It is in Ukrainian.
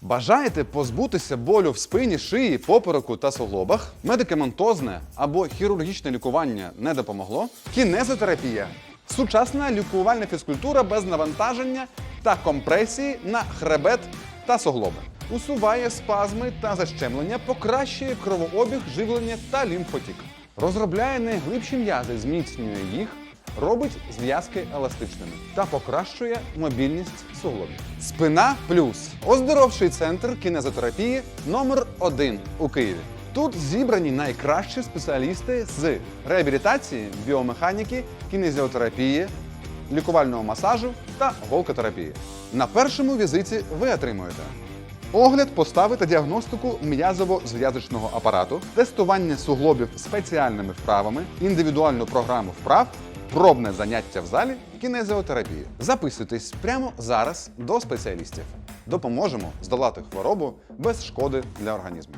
Бажаєте позбутися болю в спині, шиї, попереку та суглобах? Медикаментозне або хірургічне лікування не допомогло? Кінезотерапія сучасна лікувальна фізкультура без навантаження та компресії на хребет та суглоби. Усуває спазми та защемлення, покращує кровообіг, живлення та лімфотік. Розробляє найглибші м'язи, зміцнює їх, робить зв'язки еластичними та покращує мобільність суглобів. Спина плюс оздоровчий центр кінезотерапії номер 1 у Києві. Тут зібрані найкращі спеціалісти з реабілітації, біомеханіки, кінезіотерапії, лікувального масажу та голкотерапії. На першому візиті ви отримуєте Огляд постави та діагностику м'язово-зв'язочного апарату, тестування суглобів спеціальними вправами, індивідуальну програму вправ, пробне заняття в залі, кінезіотерапії. Записуйтесь прямо зараз до спеціалістів. Допоможемо здолати хворобу без шкоди для організму.